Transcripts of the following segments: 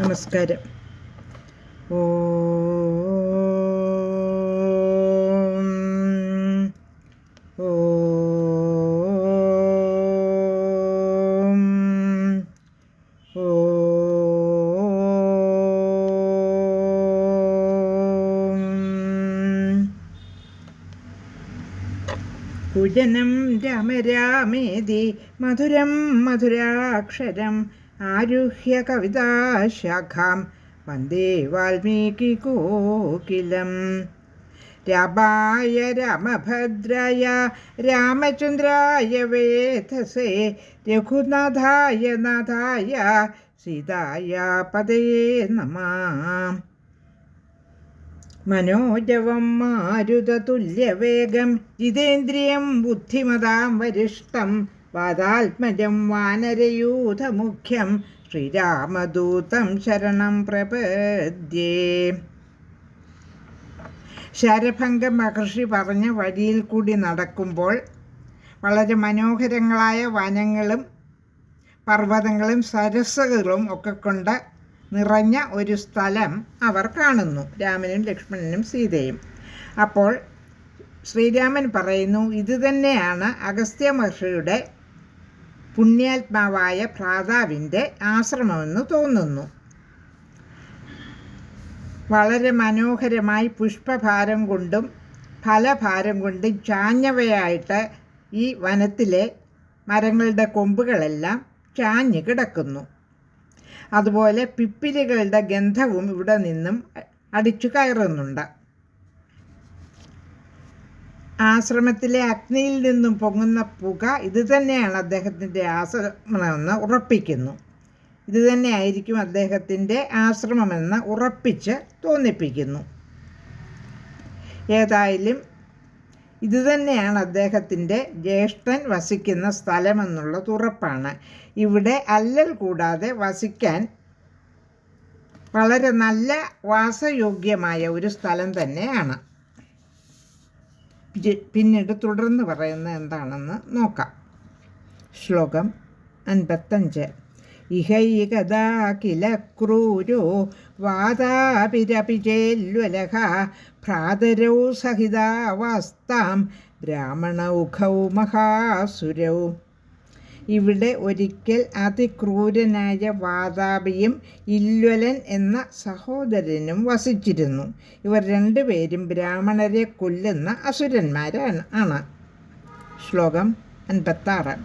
നമസ്കാരം. ഓ. കുജനം രാമരാമേതി മധുരം മധുരാക്ഷരം ആരുഹ്യ കവിതാശാഖാം വന്ദേ വാൽമീകി കോകിലം. രാമായ രാമഭദ്രായ രാമചന്ദ്രായ വേധസേ രഘുനാഥായ നാഥായ സീതായ പതയേ നമാം. മനോജവം മാരുതതുല്യവേഗം ജിതേന്ദ്രിയം ബുദ്ധിമതാം വരിഷ്ടം വാദാത്മജം വാനരയൂഥമുഖ്യം ശ്രീരാമദൂതം ശരണം പ്രപദ്യേ. ശരഭംഗ മഹർഷി പറഞ്ഞ വഴിയിൽ കൂടി നടക്കുമ്പോൾ വളരെ മനോഹരങ്ങളായ വനങ്ങളും പർവതങ്ങളും സരസ്സുകളും ഒക്കെ കൊണ്ട് നിറഞ്ഞ ഒരു സ്ഥലം അവർ കാണുന്നു രാമനും ലക്ഷ്മണനും സീതയും. അപ്പോൾ ശ്രീരാമൻ പറയുന്നു ഇത് തന്നെയാണ് അഗസ്ത്യ മഹർഷിയുടെ പുണ്യാത്മാവായ ഭ്രാതാവിന്റെ ആശ്രമമെന്ന് തോന്നുന്നു. വളരെ മനോഹരമായി പുഷ്പഭാരം കൊണ്ടും ഫലഭാരം കൊണ്ടും ചാഞ്ഞവയായിട്ട് ഈ വനത്തിലെ മരങ്ങളുടെ കൊമ്പുകളെല്ലാം ചാഞ്ഞ് കിടക്കുന്നു. അതുപോലെ പിപ്പിലുകളുടെ ഗന്ധവും ഇവിടെ നിന്നും അടിച്ചു കയറുന്നുണ്ട്. ആശ്രമത്തിലെ അഗ്നിയിൽ നിന്നും പൊങ്ങുന്ന പുക ഇതുതന്നെയാണ് അദ്ദേഹത്തിന്റെ ആശ്രമമെന്ന് ഉറപ്പിക്കുന്നു. ഇത് തന്നെയായിരിക്കും അദ്ദേഹത്തിന്റെ ആശ്രമമെന്ന് ഉറപ്പിച്ച് തോന്നിപ്പിക്കുന്നു. ഏതായാലും ഇതുതന്നെയാണ് അദ്ദേഹത്തിന്റെ ജ്യേഷ്ഠൻ വസിക്കുന്ന സ്ഥലമെന്നുള്ളത് ഉറപ്പാണ്. ഇവിടെ അല്ലൽ കൂടാതെ വസിക്കാൻ വളരെ നല്ല വാസയോഗ്യമായ ഒരു സ്ഥലം തന്നെയാണ്. പിന്നീട് തുടർന്ന് പറയുന്നത് എന്താണെന്ന് നോക്കാം. ശ്ലോകം അൻപത്തഞ്ച്. ഇഹൈകഥാ കില ക്രൂരോ വാതാപിരപിചേല്വലഹ ഭ്രാതരൗ സഹിതാവാസ്താം ബ്രാഹ്മണൗഖൗ മഹാസുരൗ. ഇവിടെ ഒരിക്കൽ അതിക്രൂരനായ വാതാപിയും ഇല്വലൻ എന്ന സഹോദരനും വസിച്ചിരുന്നു. ഇവർ രണ്ടുപേരും ബ്രാഹ്മണരെ കൊല്ലുന്ന അസുരന്മാരാണ് ആണ്. ശ്ലോകം അൻപത്താറ്.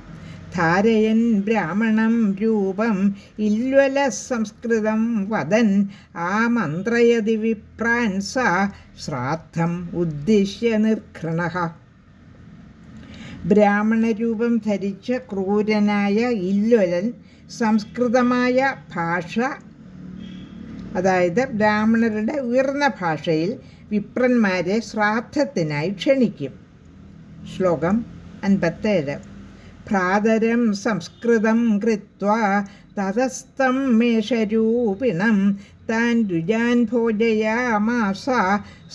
ധാരയൻ ബ്രാഹ്മണം രൂപം ഇല്വല സംസ്കൃതം വദൻ ആ മന്ത്രയതി വിപ്രാൻ സ ശ്രാദ്ധം ഉദ്ദിശ്യ നിർഘൃണ ബ്രാഹ്മണരൂപം ധരിച്ച ക്രൂരനായ ഇല്ലൊരൻ സംസ്കൃതമായ ഭാഷ അതായത് ബ്രാഹ്മണരുടെ ഉയർന്ന ഭാഷയിൽ വിപ്രന്മാരെ ശ്രാദ്ധത്തിനായി ക്ഷണിക്കും. ശ്ലോകം അൻപത്തേഴ്. ഭ്രാതരം സംസ്കൃതം കൃത്വ തതസ്ഥം മേഷരൂപിണം താൻ രുജാൻ ഭോജയാമാസ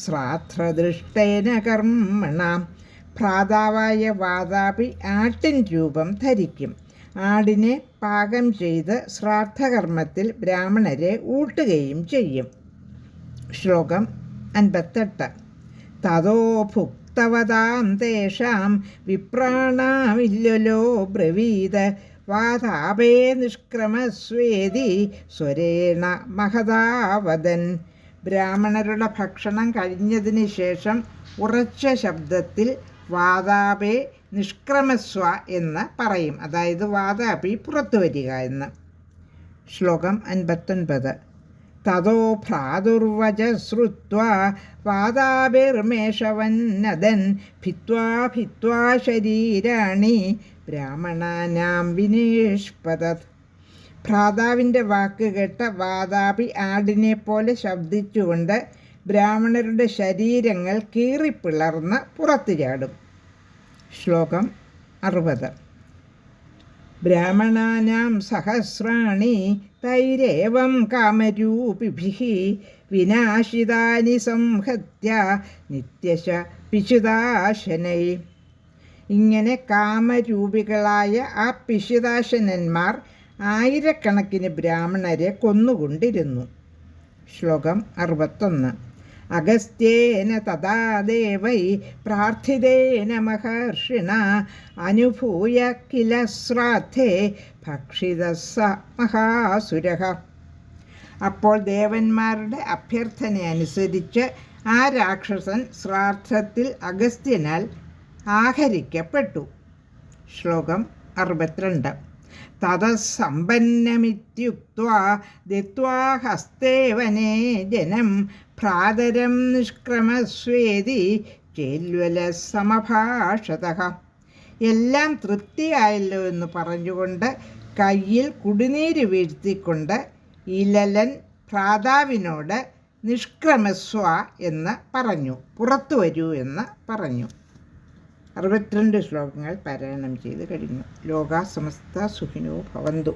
ശ്രാദ്ധദൃഷ്ടേന കർമ്മണ. ഭ്രാതാവായ വാതാപി ആട്ടിൻ രൂപം ധരിക്കും. ആടിനെ പാകം ചെയ്ത് ശ്രാദ്ധകർമ്മത്തിൽ ബ്രാഹ്മണരെ ഊട്ടുകയും ചെയ്യും. ശ്ലോകം അൻപത്തെട്ട്. തതോ ഭുക്തവതാം തേഷാം വിപ്രാണാമില്ലല്ലോ ബ്രവീത് വാതാപേ നിഷ്ക്രമസ്വേദി സ്വരേണ മഹതാവതൻ. ബ്രാഹ്മണരുടെ ഭക്ഷണം കഴിഞ്ഞതിന് ശേഷം ഉറച്ച ശബ്ദത്തിൽ വാതാപേ നിഷ്ക്രമസ്വ എന്ന് പറയും. അതായത് വാതാപി പുറത്തു വരിക എന്ന്. ശ്ലോകം അൻപത്തൊൻപത്. തതോ ഭ്രാതുർവച ശ്രുത്വ വാതാപിർമേഷവന്നതൻ ഭിത്വാ ഭിത്വാ ശരീരാണി ബ്രാഹ്മണാനാം വിനേഷ്പതത് ഭ്രാതാവിന്റെ വാക്ക് കേട്ട വാതാപി ആടിനെ പോലെ ശബ്ദിച്ചുകൊണ്ട് ബ്രാഹ്മണരുടെ ശരീരങ്ങൾ കീറിപ്പിളർന്ന് പുറത്തു ചാടും. ശ്ലോകം അറുപത്. ബ്രാഹ്മണാനാം സഹസ്രാണി തൈരേവം കാമരൂപിഭിः വിനാശിതാനി സംഹത്യ നിത്യശ പിശുദാശനൈ. ഇങ്ങനെ കാമരൂപികളായ ആ പിശുദാശനന്മാർ ആയിരക്കണക്കിന് ബ്രാഹ്മണരെ കൊന്നുകൊണ്ടിരുന്നു. ശ്ലോകം അറുപത്തൊന്ന്. അഗസ്ത്യേന തഥാ ദേവൈ പ്രാർത്ഥിതേന മഹർഷിണ അനുഭൂയ കില ശ്രാദ്ധേ ഭക്ഷിത സ മഹാസുരഃ അപ്പോൾ ദേവന്മാരുടെ അഭ്യർത്ഥന അനുസരിച്ച് ആ രാക്ഷസൻ ശ്രാദ്ധത്തിൽ അഗസ്ത്യനാൽ ആഹരിക്കപ്പെട്ടു. ശ്ലോകം അറുപത്തിരണ്ട്. തതസമ്പന്നമിത്യുക്വാ ദിത്വാ ഹസ്തേ ജനം ഭ്രാതരം നിഷ്ക്രമസ്വേതി ചേൽവല സമഭാഷത. എല്ലാം തൃപ്തിയായല്ലോ എന്ന് പറഞ്ഞുകൊണ്ട് കയ്യിൽ കുടിനീര് വീഴ്ത്തിക്കൊണ്ട് ഇലലൻ ഭ്രാതാവിനോട് നിഷ്ക്രമസ്വ എന്ന് പറഞ്ഞു. പുറത്തു വരൂ എന്ന് പറഞ്ഞു. അറുപത്തിരണ്ട് ശ്ലോകങ്ങൾ പാരായണം ചെയ്ത് കഴിഞ്ഞു. ലോകാ സമസ്ത സുഖിനോ ഭവന്തു.